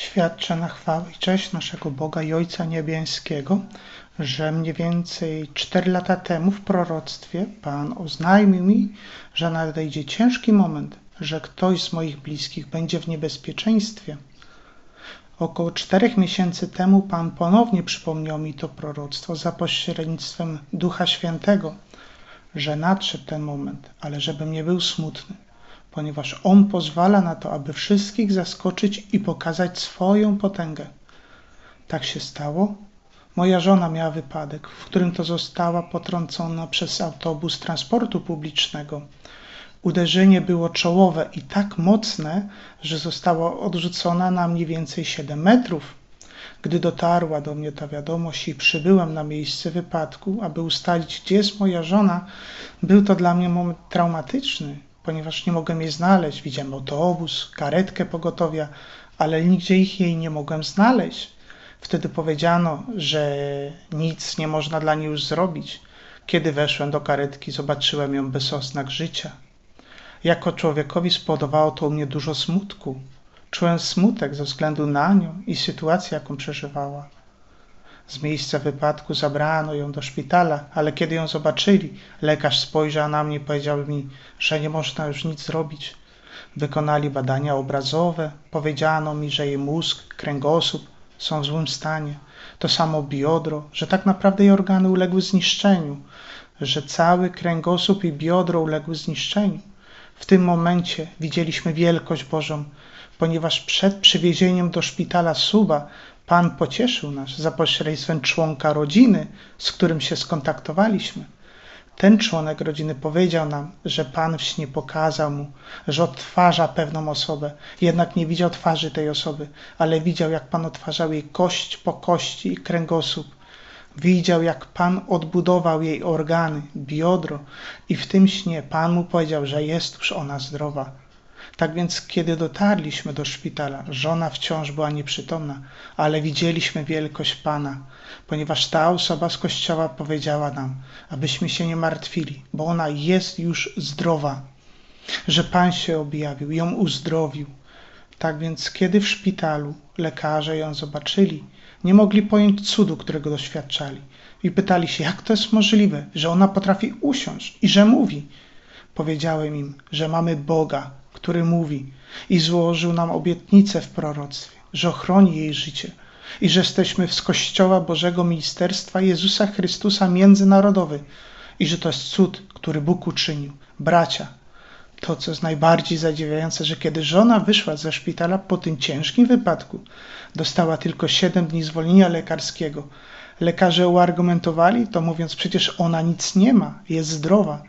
Świadczę na chwałę i cześć naszego Boga i Ojca Niebiańskiego, że mniej więcej 4 lata temu w proroctwie Pan oznajmił mi, że nadejdzie ciężki moment, że ktoś z moich bliskich będzie w niebezpieczeństwie. Około czterech miesięcy temu Pan ponownie przypomniał mi to proroctwo za pośrednictwem Ducha Świętego, że nadszedł ten moment, ale żebym nie był smutny, ponieważ On pozwala na to, aby wszystkich zaskoczyć i pokazać swoją potęgę. Tak się stało. Moja żona miała wypadek, w którym to została potrącona przez autobus transportu publicznego. Uderzenie było czołowe i tak mocne, że została odrzucona na mniej więcej 7 metrów. Gdy dotarła do mnie ta wiadomość i przybyłem na miejsce wypadku, aby ustalić, gdzie jest moja żona, był to dla mnie moment traumatyczny, ponieważ nie mogłem jej znaleźć. Widziałem autobus, karetkę pogotowia, ale nigdzie ich jej nie mogłem znaleźć. Wtedy powiedziano, że nic nie można dla niej już zrobić. Kiedy weszłem do karetki, zobaczyłem ją bez oznak życia. Jako człowiekowi spowodowało to u mnie dużo smutku. Czułem smutek ze względu na nią i sytuację, jaką przeżywała. Z miejsca wypadku zabrano ją do szpitala, ale kiedy ją zobaczyli, lekarz spojrzał na mnie i powiedział mi, że nie można już nic zrobić. Wykonali badania obrazowe, powiedziano mi, że jej mózg, kręgosłup są w złym stanie. To samo biodro, że tak naprawdę jej organy uległy zniszczeniu, że cały kręgosłup i biodro uległy zniszczeniu. W tym momencie widzieliśmy wielkość Bożą, ponieważ przed przywiezieniem do szpitala Suba Pan pocieszył nas za pośrednictwem członka rodziny, z którym się skontaktowaliśmy. Ten członek rodziny powiedział nam, że Pan w śnie pokazał mu, że odtwarza pewną osobę, jednak nie widział twarzy tej osoby, ale widział, jak Pan odtwarzał jej kość po kości i kręgosłup. Widział, jak Pan odbudował jej organy, biodro i w tym śnie Pan mu powiedział, że jest już ona zdrowa. Tak więc, kiedy dotarliśmy do szpitala, żona wciąż była nieprzytomna, ale widzieliśmy wielkość Pana, ponieważ ta osoba z kościoła powiedziała nam, abyśmy się nie martwili, bo ona jest już zdrowa, że Pan się objawił, ją uzdrowił. Tak więc, kiedy w szpitalu lekarze ją zobaczyli, nie mogli pojąć cudu, którego doświadczali. I pytali się, jak to jest możliwe, że ona potrafi usiąść i że mówi. Powiedziałem im, że mamy Boga, który mówi i złożył nam obietnicę w proroctwie, że ochroni jej życie i że jesteśmy z Kościoła Bożego Ministerstwa Jezusa Chrystusa Międzynarodowy i że to jest cud, który Bóg uczynił. Bracia, to co jest najbardziej zadziwiające, że kiedy żona wyszła ze szpitala po tym ciężkim wypadku, dostała tylko 7 dni zwolnienia lekarskiego. Lekarze uargumentowali to mówiąc, przecież ona nic nie ma, jest zdrowa.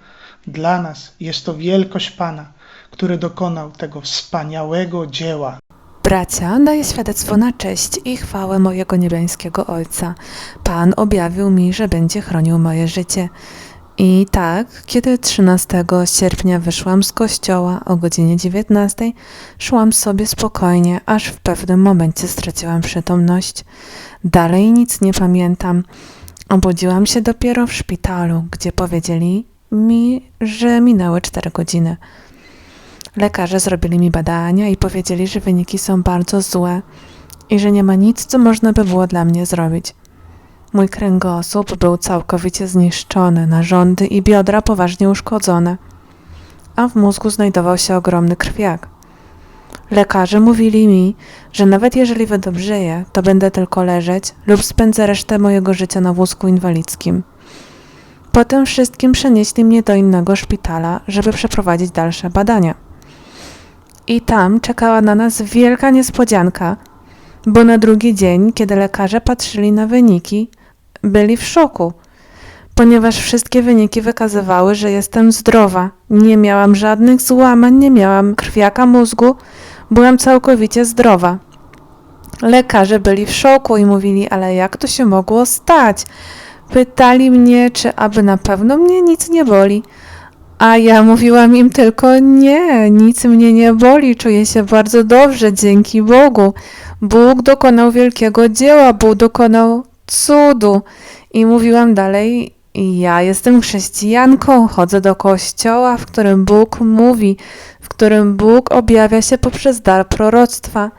Dla nas jest to wielkość Pana, który dokonał tego wspaniałego dzieła. Bracia, daję świadectwo na cześć i chwałę mojego niebiańskiego Ojca. Pan objawił mi, że będzie chronił moje życie. I tak, kiedy 13 sierpnia wyszłam z kościoła o godzinie 19, szłam sobie spokojnie, aż w pewnym momencie straciłam przytomność. Dalej nic nie pamiętam. Obudziłam się dopiero w szpitalu, gdzie powiedzieli mi, że minęły 4 godziny. Lekarze zrobili mi badania i powiedzieli, że wyniki są bardzo złe i że nie ma nic, co można by było dla mnie zrobić. Mój kręgosłup był całkowicie zniszczony, narządy i biodra poważnie uszkodzone, a w mózgu znajdował się ogromny krwiak. Lekarze mówili mi, że nawet jeżeli wydobrzeję, to będę tylko leżeć lub spędzę resztę mojego życia na wózku inwalidzkim. Po tym wszystkim przenieśli mnie do innego szpitala, żeby przeprowadzić dalsze badania. I tam czekała na nas wielka niespodzianka, bo na drugi dzień, kiedy lekarze patrzyli na wyniki, byli w szoku, ponieważ wszystkie wyniki wykazywały, że jestem zdrowa. Nie miałam żadnych złamań, nie miałam krwiaka mózgu, byłam całkowicie zdrowa. Lekarze byli w szoku i mówili, ale jak to się mogło stać? Pytali mnie, czy aby na pewno mnie nic nie boli. A ja mówiłam im tylko nie, nic mnie nie boli, czuję się bardzo dobrze, dzięki Bogu. Bóg dokonał wielkiego dzieła, Bóg dokonał cudu. I mówiłam dalej, ja jestem chrześcijanką, chodzę do kościoła, w którym Bóg mówi, w którym Bóg objawia się poprzez dar proroctwa.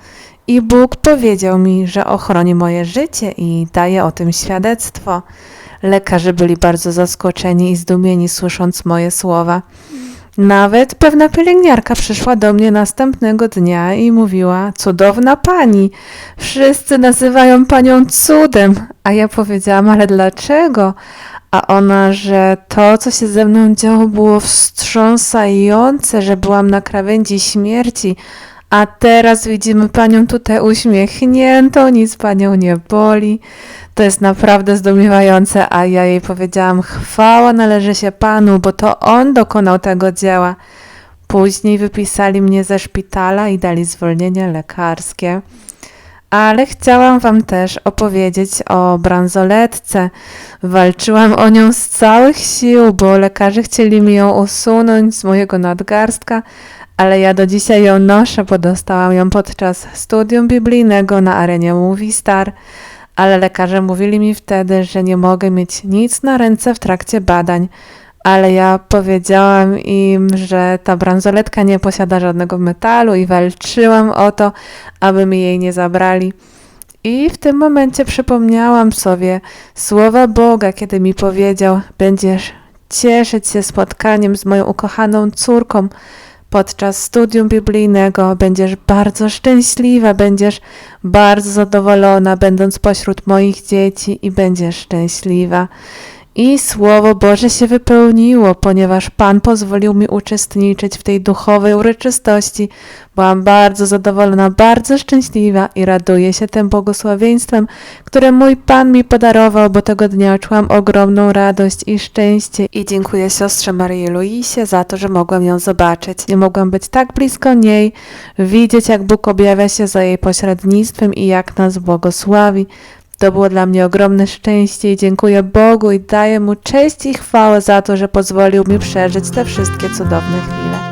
I Bóg powiedział mi, że ochroni moje życie i daje o tym świadectwo. Lekarze byli bardzo zaskoczeni i zdumieni, słysząc moje słowa. Nawet pewna pielęgniarka przyszła do mnie następnego dnia i mówiła: Cudowna pani, wszyscy nazywają panią cudem. A ja powiedziałam: Ale dlaczego? A ona, że to, co się ze mną działo, było wstrząsające, że byłam na krawędzi śmierci. A teraz widzimy panią tutaj uśmiechniętą, nic panią nie boli. To jest naprawdę zdumiewające, a ja jej powiedziałam: Chwała należy się panu, bo to on dokonał tego dzieła. Później wypisali mnie ze szpitala i dali zwolnienie lekarskie. Ale chciałam Wam też opowiedzieć o bransoletce. Walczyłam o nią z całych sił, bo lekarze chcieli mi ją usunąć z mojego nadgarstka, ale ja do dzisiaj ją noszę, bo dostałam ją podczas studium biblijnego na arenie Movie Star. Ale lekarze mówili mi wtedy, że nie mogę mieć nic na ręce w trakcie badań. Ale ja powiedziałam im, że ta bransoletka nie posiada żadnego metalu i walczyłam o to, aby mi jej nie zabrali. I w tym momencie przypomniałam sobie słowa Boga, kiedy mi powiedział: Będziesz cieszyć się spotkaniem z moją ukochaną córką podczas studium biblijnego. Będziesz bardzo szczęśliwa, będziesz bardzo zadowolona, będąc pośród moich dzieci, i będziesz szczęśliwa. I Słowo Boże się wypełniło, ponieważ Pan pozwolił mi uczestniczyć w tej duchowej uroczystości. Byłam bardzo zadowolona, bardzo szczęśliwa i raduję się tym błogosławieństwem, które mój Pan mi podarował, bo tego dnia czułam ogromną radość i szczęście. I dziękuję siostrze Marii Luisie za to, że mogłam ją zobaczyć. Nie mogłam być tak blisko niej, widzieć jak Bóg objawia się za jej pośrednictwem i jak nas błogosławi. To było dla mnie ogromne szczęście i dziękuję Bogu i daję Mu cześć i chwałę za to, że pozwolił mi przeżyć te wszystkie cudowne chwile.